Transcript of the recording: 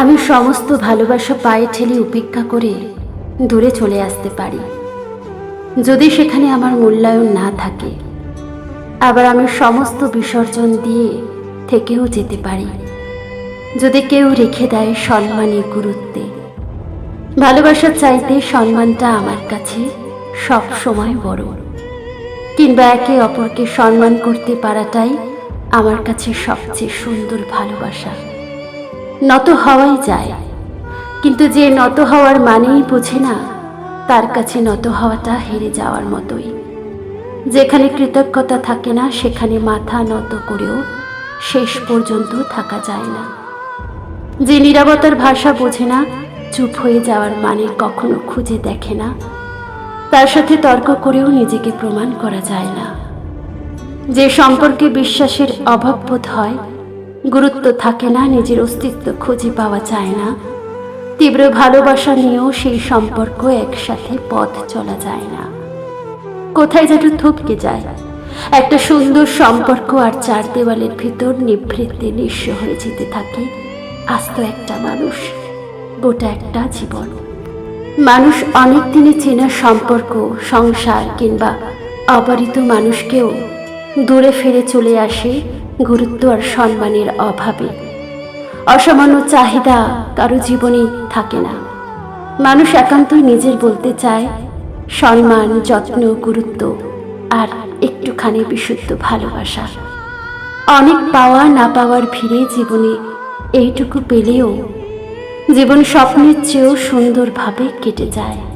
আমি সমস্ত ভালোবাসা পায়ে ঠেলে উপেক্ষা করে দূরে চলে আসতে পারি। যদি সেখানে আমার মূল্যায়ন না থাকে, আবার আমি সমস্ত বিসর্জন দিয়ে থেকেও যেতে পারি। যদি কেউ রেখে দেয় সম্মানে গুরুত্বে ভালোবাসার চাইতে সম্মানটা আমার কাছে সব সময় বড়। কিংবা একে অপরকে সম্মান করতে পারাটাই আমার কাছে সবচেয়ে সুন্দর ভালোবাসা। নত হওয়াই যায়। কিন্তু যে নত হওয়ার মানেই বোঝে না, তার কাছে নত হওয়াটা হেরে যাওয়ার মতোই। যেখানে কৃতজ্ঞতা থাকে না, সেখানে মাথা নত করেও শেষ পর্যন্ত থাকা যায় না। যে নিরাপত্তার ভাষা বোঝে না, চুপ হয়ে যাওয়ার মানে কখনো খুঁজে দেখে না। তার সাথে তর্ক করেও নিজেকে প্রমাণ করা যায় না। যে সম্পর্কে বিশ্বাসের অভাব বোধ হয় গুরুত্ব থাকে না, নিজের অস্তিত্ব খুঁজে পাওয়া যায় না। তীব্র ভালোবাসা নিয়েও সেই সম্পর্ক একসাথে পথ চলা যায় না। কোথায় যেন থপকে যায়। একটা সুন্দর সম্পর্ক আর চার দেওয়ালের ভিতর নিভৃতে নিঃস্ব হয়ে যেতে থাকে আস্ত একটা মানুষ, গোটা একটা জীবন। মানুষ অনেক দিনে চেনা সম্পর্ক, সংসার কিংবা অবারিত মানুষকেও দূরে ফিরে চলে আসে গুরুত্ব আর সম্মানের অভাবে। অসামান্য চাহিদা কারও জীবনে থাকে না। মানুষ একান্তই নিজের বলতে চায়, সম্মান, যত্ন, গুরুত্ব আর একটুখানি বিশুদ্ধ ভালোবাসা। অনেক পাওয়া না পাওয়ার ভিড়ে জীবনে এইটুকু পেলেও জীবন স্বপ্নের চেয়েও সুন্দরভাবে কেটে যায়।